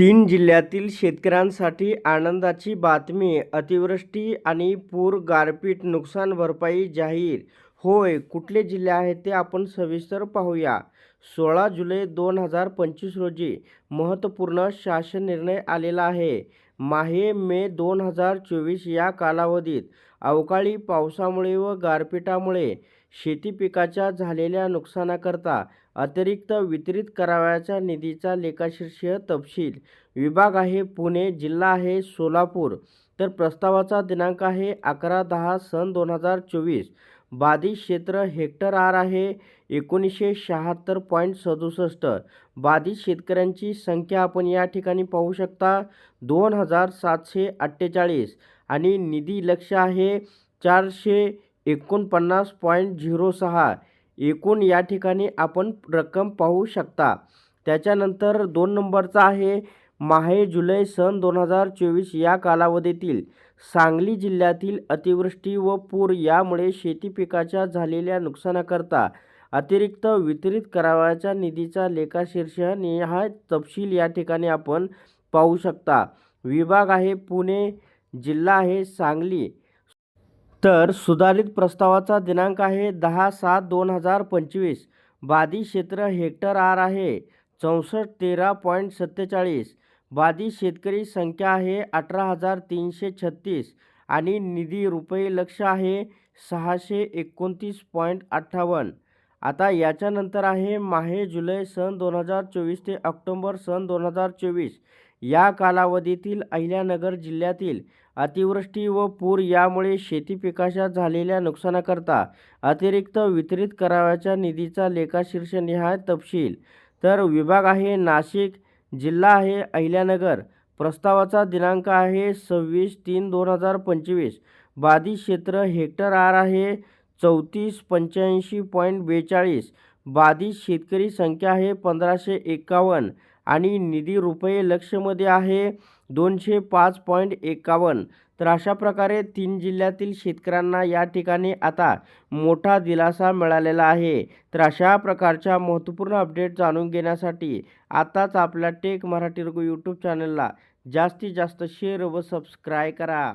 तीन जिल्ह्यातील शेतकऱ्यांसाठी आनंदाची बातमी अतिवृष्टी आणि पूर गारपीट नुकसान भरपाई जाहीर. होय कुठले जिल्हे आहेत ते आपण सविस्तर पाहूया. सोळा जुलै दोन हजार पंचवीस रोजी महत्त्वपूर्ण शासन निर्णय आलेला आहे. माहे मे दोन हजार चोवीस या कालावधीत अवकाळी पावसामुळे व गारपिटामुळे शेती पिकाच्या झालेल्या नुकसानाकरता अतिरिक्त वितरित करावयाच्या निधीचा लेखाशीर्ष तपशील. विभाग आहे पुणे जिल्हा आहे सोलापूर. तर प्रस्तावाचा दिनांक आहे अकरा दहा सन दोन हजार चोवीस. बाधित क्षेत्र हेक्टर आर आहे एकोणीसशे शहात्तर पॉईंट सदुसष्ट. बाधित शेतकऱ्यांची संख्या आपण या ठिकाणी पाहू शकता. दोन हजार सातशे अठ्ठेचाळीस. आणि निधी लक्ष आहे चारशे एकोणपन्नास पॉईंट झिरो सहा. एकूण या ठिकाणी आपण रक्कम पाहू शकता. त्याच्यानंतर दोन नंबरचा आहे माहे जुलै सन दोन हजार चोवीस या कालावधीतील. सांगली जिल्ह्यातील अतिवृष्टी व पूर यामुळे शेती पिकाच्या झालेल्या नुकसानाकरता अतिरिक्त वितरित करावयाच्या निधीचा लेखाशीर्ष निहाय तपशील या ठिकाणी आपण पाहू शकता. विभाग आहे पुणे जिल्हा आहे सांगली. तर सुधारित प्रस्तावाचा दिनांक आहे दहा सात दोन हजार पंचवीस. बाधित क्षेत्र हेक्टर आर आहे चौसष्ट तेरा पॉईंट सत्तेचाळीस. बाधित शेतकरी संख्या आहे अठरा हजार तीनशे छत्तीस आणि निधी रुपये लक्ष आहे सहाशे एकोणतीस पॉईंट अठ्ठावन्न. आता याच्यानंतर आहे माहे जुलै सन दोन हजार चोवीस ते ऑक्टोंबर सन दोन हजार चोवीस. या कालावधीतील अहिल्यानगर जिल्ह्यातील अतिवृष्टी व पूर यामुळे शेती पिकाच्या झालेल्या नुकसानाकरता अतिरिक्त वितरित करावयाच्या निधीचा लेखाशीर्ष निहाय तपशील. तर विभाग आहे नाशिक जिल्हा आहे अहिल्यानगर. प्रस्तावाचा दिनांक आहे सव्वीस तीन दोन हजार पंचवीस. बाधित क्षेत्र हेक्टर आर आहे चौतीस पंच्याऐंशी पॉईंट बेचाळीस. बाधित शेतकरी संख्या आहे पंधराशे एकावन्न. आणि निधी रुपये लक्षमध्ये आहे दोनशे पाच पॉईंट एकावन्न. तर अशा प्रकारे तीन जिल्ह्यातील शेतकऱ्यांना या ठिकाणी आता मोठा दिलासा मिळालेला आहे. तर अशा प्रकारच्या महत्त्वपूर्ण अपडेट जाणून घेण्यासाठी आताच आपल्या टेक मराठी रघु यूट्यूब चॅनलला जास्तीत जास्त शेअर व सबस्क्राय करा.